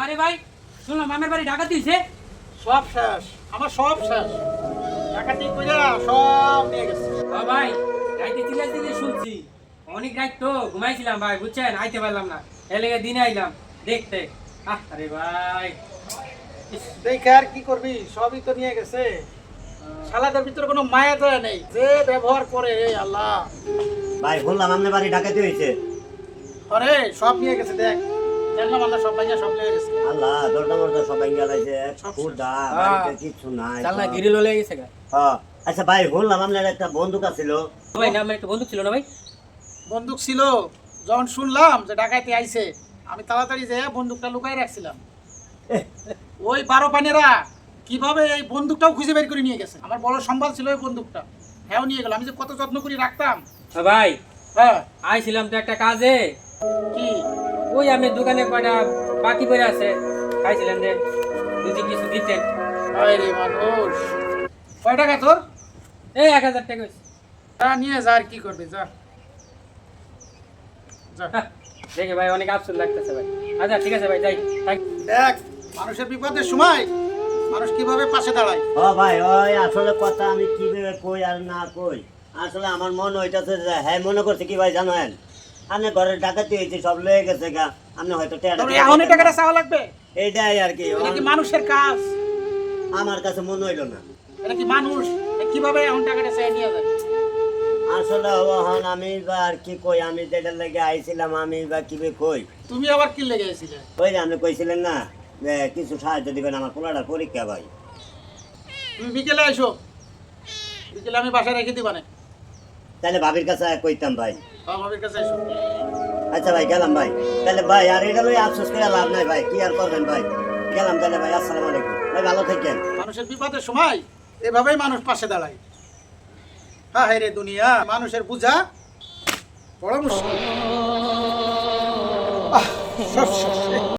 আরে ভাই শুনলাম মামের বাড়ি ঢাকা দিয়েছে সব শেষ। আমার সব শেষ। টাকা ঠিক করে সব নিয়ে গেছে। ও ভাই রাইতে চিল্লা চিল্লি শুনছি। অনেক রাত তো ঘুমাইছিলাম ভাই বুঝছেন? আইতে পারলাম না। এ লেগে দিনে আইলাম। দেখতে আহ আরে ভাই। দেখে আর কি করবি? সবই তো নিয়ে গেছে। শালাদের ভিতরে কোনো মায়া দয়া নেই। যে ব্যবহার করে রে আল্লাহ। ভাই বললাম আপনার বাড়ি ডাকাতি হয়েছে। আরে সব নিয়ে গেছে দেখ। জানলাম আল্লাহ সব ভাইয়া সব নিয়ে গেছে। আল্লাহ দরজা মরজা সবাই গেলাইছে সব কুড়া হ্যাঁ। বাড়িতে নাই গিরিল হয়ে গেছে গা। হ্যাঁ। আচ্ছা ভাই বললাম আপনার একটা বন্দুক আছিল। ভাই না আমার একটা বন্ধু ছিল না ভাই। বন্দুক ছিল যখন শুনলাম যে ডাকাইতে আইছে আমি তাড়াতাড়ি যেয়ে বন্দুকটা লুকাই রাখছিলাম। ওই বারো পানেরা কীভাবে এই বন্দুকটাও খুঁজে বের করে নিয়ে গেছে? আমার বড় সম্বল ছিল ওই বন্দুকটা। হ্যাঁ নিয়ে গেল আমি যে কত যত্ন করে রাখতাম। ভাই। হ্যাঁ। আইছিলাম তো একটা কাজে। কি? ওই আমি দোকানে কয়টা বাকি পড়ে আছে খাইছিলাম যে যদি কিছু দিতেন হায় মানুষ। কয় টাকা তোর? এই এক হাজার টাকা হইছে। তা নিয়ে যা আর কি করবে যা। যা। দেখে ভাই অনেক আফসোস লাগতেছে ভাই। আচ্ছা ঠিক আছে ভাই যাই। দেখ মানুষের বিপদের সময় মানুষ কীভাবে পাশে দাঁড়ায়। ও ভাই ওই আসলে কথা আমি কীভাবে কই আর না কই? আসলে আমার মন ওইটাছে যে হ্যাঁ মনে করছে কি ভাই জানেন? আপনি ঘরের ডাকাতি হয়েছে সব লয়ে গেছে গা। আপনি হয়তো এখন টাকাটা চাওয়া লাগবে? এইটাই আর কি এটা কি মানুষের কাজ? আমার কাছে মনে হইল না। এটা কি মানুষ? কীভাবে এখন টাকাটা চাই নিয়ে যায়? আসলে ওহন আমি বা আর কি কই? আমি যেটা লেগে আইছিলাম আমি বা কীভাবে কই? তুমি আবার কি লেগে আপনি কইছিলেন না যে কিছু সাহায্য দিবেন আমার পোলাটার পরীক্ষা ভাই। তুমি বিকেলে এসো বিকেলে আমি বাসায় রেখে দিবানে। তাহলে ভাবির কাছে কইতাম ভাই আচ্ছা ভাই গেলাম ভাই। তাহলে ভাই আর এটা লই আফসোস করে লাভ নাই ভাই। কি আর করবেন ভাই? গেলাম তাহলে ভাই আসসালামু আলাইকুম। ভাই ভালো থাকেন। মানুষের বিপদের সময় এভাবেই মানুষ পাশে দাঁড়ায়। হ্যাঁ রে দুনিয়া মানুষের বুঝা বড় মুশকিল।